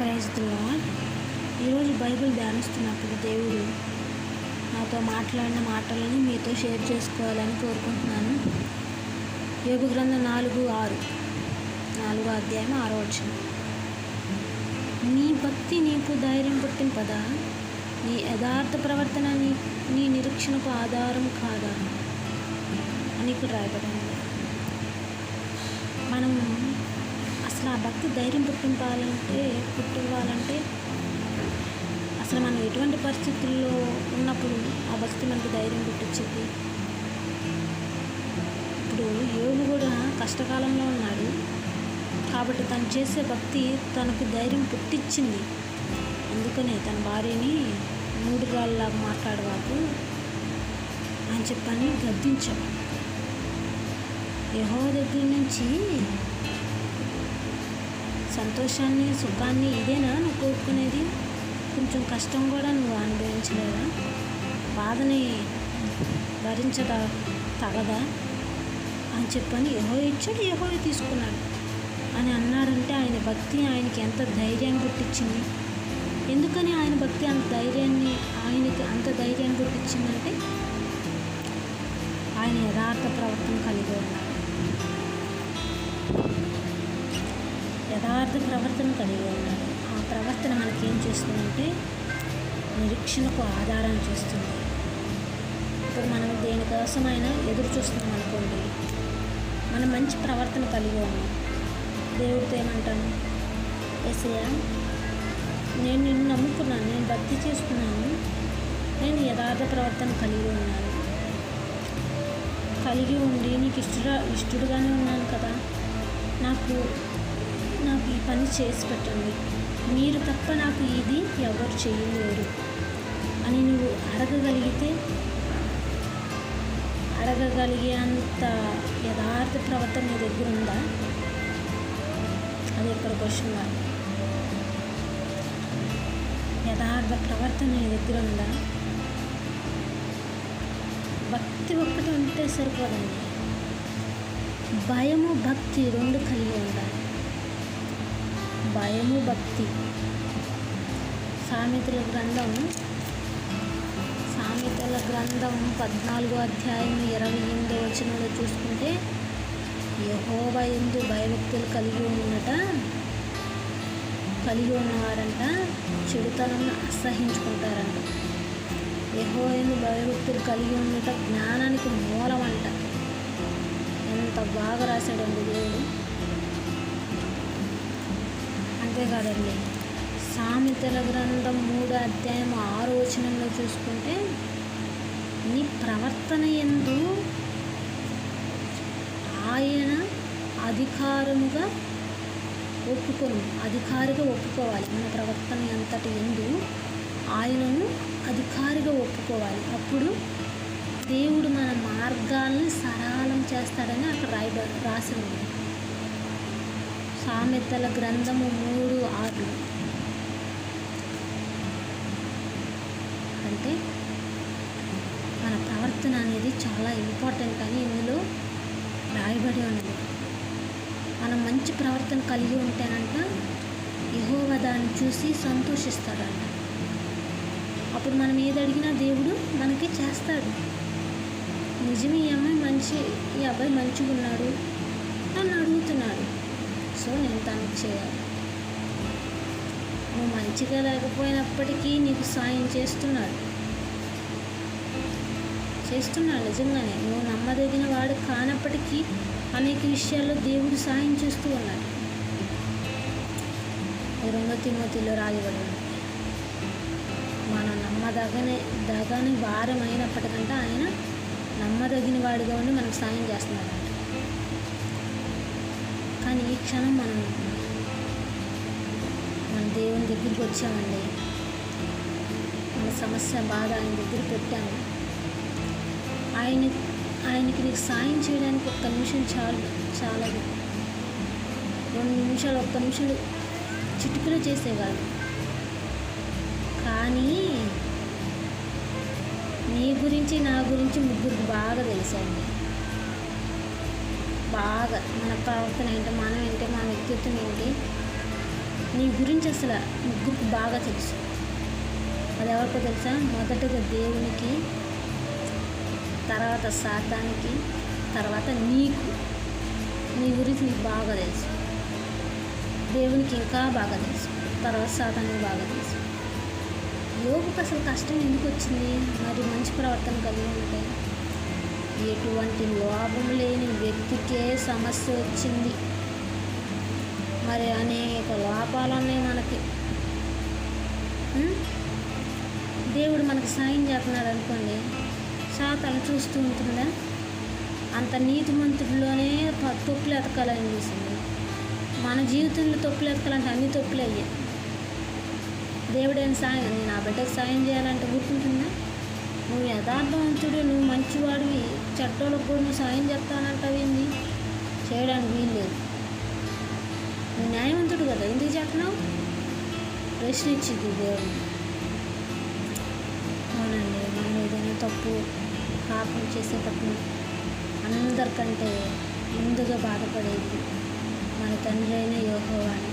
Praise ఈరోజు Bible ధ్యానిస్తున్నప్పుడు దేవుడు నాతో మాట్లాడిన మాటలను మీతో షేర్ చేసుకోవాలని కోరుకుంటున్నాను. యోగ గ్రంథం నాలుగు ఆరు నాలుగో అధ్యాయం ఆరో వచ్చిన నీ భక్తి నీకు ధైర్యం పుట్టింపదా? నీ యథార్థ ప్రవర్తన నీ నీ నిరీక్షణకు ఆధారం కాదా? అని ఇక్కడ రాయబడింది. మనం ఆ భక్తి ధైర్యం పుట్టింపాలంటే పుట్టివ్వాలంటే అసలు మనం ఎటువంటి పరిస్థితుల్లో ఉన్నప్పుడు ఆ భక్తి మనకు ధైర్యం పుట్టించింది ఇప్పుడు యోగి కూడా కష్టకాలంలో ఉన్నాడు. కాబట్టి తను చేసే భక్తి తనకు ధైర్యం పుట్టించింది అందుకనే తన భార్యని మూడు రాళ్ళలాగా మాట్లాడవాకు అని చెప్పని గద్దించాం యహో దగ్గర నుంచి సంతోషాన్ని సుఖాన్ని ఇదేనా నువ్వు కోరుకునేది? కొంచెం కష్టం కూడా నువ్వు అనుభవించలేదా? బాధని భరించక తగదా? అని చెప్పని యహో ఇచ్చాడు ఏహో తీసుకున్నాడు అని అన్నాడంటే ఆయన భక్తి ఆయనకి ఎంత ధైర్యాన్ని పుట్టించింది? ఎందుకని ఆయన భక్తి అంత ధైర్యాన్ని ఆయనకి అంత ధైర్యాన్ని పుట్టించిందంటే ఆయన యథార్థ ప్రవర్తన కలిగి ఉన్నాడు యథార్థ ప్రవర్తన కలిగి ఉన్నాడు ఆ ప్రవర్తన మనకి ఏం చేస్తుందంటే నిరీక్షణకు ఆధారం చేస్తుంది. ఇప్పుడు మనం దేనికోసమైనా ఎదురు చూస్తున్నాం అనుకోండి మనం మంచి ప్రవర్తన కలిగి ఉన్నాం. దేవుడితో ఏమంటాను? ఎసయ్య నేను నిన్ను నమ్ముకున్నాను నేను భక్తి చేసుకున్నాను నేను యథార్థ ప్రవర్తన కలిగి ఉన్నాను. కలిగి ఉండి నీకు ఇష్ట ఇష్టడుగానే ఉన్నాను కదా. నాకు నాకు ఈ పని చేసి పెట్టండి. మీరు తప్ప నాకు ఇది ఎవరు చేయలేరు. అని నువ్వు అడగగలిగితే అడగగలిగే అంత యథార్థ ప్రవర్తన నీ దగ్గర ఉందా? అది ఇక్కడ క్వశ్చన్ మార్క్ యథార్థ ప్రవర్తన నీ దగ్గర ఉందా? భక్తి ఒక్కటి ఉంటే సరిపోదండి. భయము భక్తి రెండు కలిగి ఉండాలి. భయము భక్తి. సామెతల గ్రంథం సామెతల గ్రంథం పద్నాలుగో అధ్యాయం ఇరవై ఎనిమిదో వచనంలో చూసుకుంటే యహోవ ఎందు భయభక్తులు కలిగి ఉన్నట కలిగి ఉన్నవారంట చెడుతనాన్ని అసహించుకుంటారంట. యహో ఎందు భయభక్తులు కలిగి ఉన్నట జ్ఞానానికి మూలమంట. ఎంత బాగా రాశాడు అంతేకాదండి. సామెతల గ్రంథం మూడు అధ్యాయం ఆరు వచనంలో చూసుకుంటే నీ ప్రవర్తన ఎందు ఆయన అధికారముగా ఒప్పుకోను. అధికారిగా ఒప్పుకోవాలి. మన ప్రవర్తన అంతటి ఎందు ఆయనను అధికారిగా ఒప్పుకోవాలి. అప్పుడు దేవుడు మన మార్గాల్ని సరళం చేస్తాడని అక్కడ రాయబ రాసి ఉంది. సామెతల గ్రంథము మూడు ఆరు అంటే మన ప్రవర్తన అనేది చాలా ఇంపార్టెంట్ అని ఇందులో రాయబడి ఉన్నది. మనం మంచి ప్రవర్తన కలిగి ఉంటేనంట యహోవ దాన్ని చూసి సంతోషిస్తాడంట. అప్పుడు మనం ఏది అడిగినా దేవుడు మనకి చేస్తాడు. నిజమే ఈ అమ్మాయి మంచి ఈ అబ్బాయి మంచిగా ఉన్నాడు నన్ను అడుగుతున్నాడు. సో నేను తనకు చేయాలి. నువ్వు మంచిగా లేకపోయినప్పటికీ నీకు సాయం చేస్తున్నాడు. చేస్తున్నాడు నిజంగానే. నువ్వు నమ్మదగిన వాడు కానప్పటికీ అనేక విషయాల్లో దేవుడు సాయం చేస్తూ ఉన్నాడు. రెండో తిమోతిలో రాయబడి మనం నమ్మదగని దగని వారం అయినప్పటికంటే ఆయన నమ్మదగిన వాడుగా ఉండి మనకు సాయం చేస్తున్నాడు. కానీ ఈ క్షణం మనం మన దేవుని దగ్గరికి వచ్చామండి. మన సమస్య బాధ ఆయన దగ్గర పెట్టాము. ఆయన ఆయనకి నీకు సాయం చేయడానికి ఒక్క నిమిషం చాలు చాలదు. రెండు నిమిషాలు ఒక్క నిమిషాలు చిటుకులో చేసేవాడు కానీ నీ గురించి నా గురించి ముగ్గురికి బాగా తెలుసండి. బాగా మన ప్రవర్తన ఏంటి మనం ఏంటి మన వ్యక్తిత్వం ఏంటి నీ గురించి అసలు ముగ్గురికి బాగా తెలుసు. అది ఎవరికో తెలుసా? మొదటగా దేవునికి తర్వాత సాతానికి తర్వాత నీకు. నీ గురించి నీకు బాగా తెలుసు. దేవునికి ఇంకా బాగా తెలుసు. తర్వాత సాతానికి బాగా తెలుసు. యోగుకు అసలు కష్టం ఎందుకు వచ్చింది? మరి మంచి ప్రవర్తన కలిగి ఉంటే ఎటువంటి లోపం లేని వ్యక్తికే సమస్య వచ్చింది. మరి అనేక లోపాలు ఉన్నాయి మనకి దేవుడు మనకి సాయం చేస్తున్నాడు అనుకోండి సాతాను చూస్తూ ఉంటుందా? అంత నీతిమంతుడిలోనే మంత్రుల్లోనే తొప్పులు ఎతకాలని చూసింది. మన జీవితంలో తొప్పులు ఎతకాలంటే అన్ని తొప్పులు అయ్యాయి. దేవుడేం సాయం నేను నా బిడ్డకు సాయం చేయాలంటే గుర్తుంటుందా? నువ్వు యథార్థవంతుడు నువ్వు మంచివాడివి చెట్టోళ్ళకి కూడా నువ్వు సాయం చేస్తానంటావేంది? చేయడానికి వీలు లేదు. నువ్వు న్యాయవంతుడు కదా ఎందుకు చెప్పినావు? ప్రశ్నించింది దేవుడు. అవునండి మనం ఏదైనా తప్పు పాపం చేసేటప్పుడు అందరికంటే ముందుగా బాధపడేది మన తండ్రి అయిన యోహోవాని.